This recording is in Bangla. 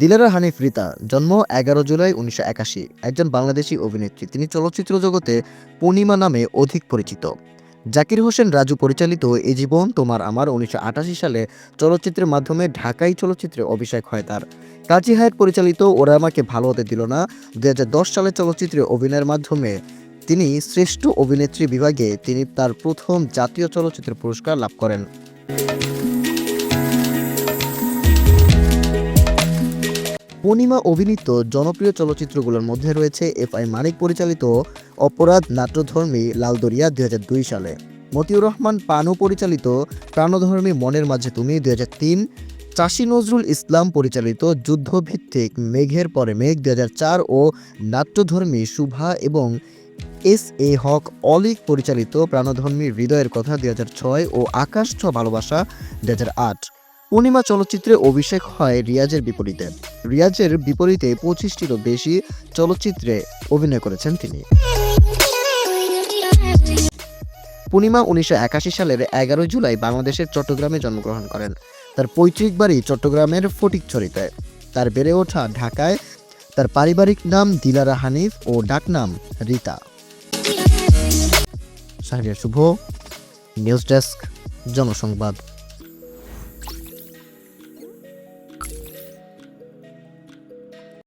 দিলারা হানিফ রিতা, জন্ম এগারো জুলাই উনিশশো একাশি। একজন বাংলাদেশি অভিনেত্রী। তিনি চলচ্চিত্র জগতে পূর্ণিমা নামে অধিক পরিচিত। জাকির হোসেন রাজু পরিচালিত এ জীবন তোমার আমার উনিশশো আটাশি সালে চলচ্চিত্রের মাধ্যমে ঢাকাই চলচ্চিত্রে অভিষেক হয় তার। কাজী হায়াত পরিচালিত ওরা আমাকে ভালো হতে দিল না। দু হাজার দশ সালে চলচ্চিত্রে অভিনয়ের মাধ্যমে তিনি শ্রেষ্ঠ অভিনেত্রী বিভাগে তিনি তার প্রথম জাতীয় চলচ্চিত্র পুরস্কার লাভ করেন। পূর্ণিমা অভিনীত জনপ্রিয় চলচ্চিত্রগুলোর মধ্যে রয়েছে এফ আই মানিক পরিচালিত অপরাধ নাট্যধর্মী লালদরিয়া দু হাজার দুই সালে। মতিউর রহমান পানু পরিচালিত প্রাণধর্মী মনের মাঝে তুমি দুই হাজার তিন। চাষী নজরুল ইসলাম পরিচালিত যুদ্ধভিত্তিক মেঘের পরে মেঘ দু হাজার চার ও নাট্যধর্মী শুভা এবং এস এ হক অলিক পরিচালিত প্রাণধর্মী হৃদয়ের কথা দুই ছয় ও আকাশ ছ ভালোবাসা দুই আট। পূর্ণিমা চলচ্চিত্রে অভিষেক হয় রিয়াজের বিপরীতে। রিয়াজের বিপরীতে পঁচিশটিরও বেশি চলচ্চিত্রে অভিনয় করেছেন তিনি। পূর্ণিমা উনিশশো একাশি সালের এগারো জুলাই বাংলাদেশের চট্টগ্রামে জন্মগ্রহণ করেন। তার পৈতৃক বাড়ি চট্টগ্রামের ফটিকছড়িতে। তার বেড়ে ওঠা ঢাকায় তার পারিবারিক নাম দিলারা হানিফ ও ডাকনাম Rita. Shahriar Shuvo, news desk, Janasangbad.